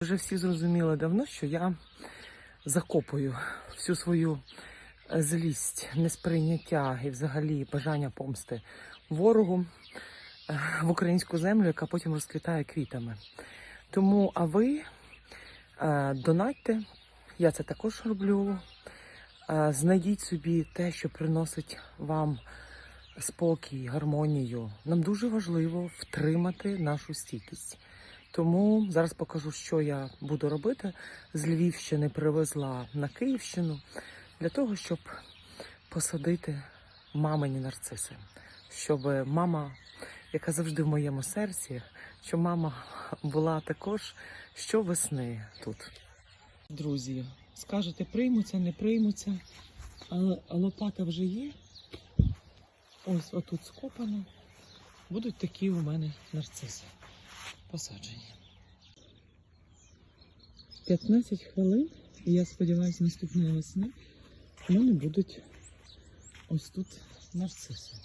Вже всі зрозуміли давно, що я закопую всю свою е, злість, несприйняття і взагалі бажання помсти ворогу е, в українську землю, яка потім розквітає квітами. Тому, а ви е, донатьте, я це також роблю. Знайдіть собі те, що приносить вам спокій, гармонію. Нам дуже важливо втримати нашу стійкість. Тому зараз покажу, що я буду робити. З Львівщини привезла на Київщину для того, щоб посадити мамині нарциси. Щоб мама, яка завжди в моєму серці, щоб мама була також щовесни тут. Друзі, скажете, приймуться, не приймуться, але лопата вже є. Ось отут скопано. Будуть такі у мене нарциси посаджені. 15 хвилин, і я сподіваюся, наступної весни в мене будуть ось тут нарциси.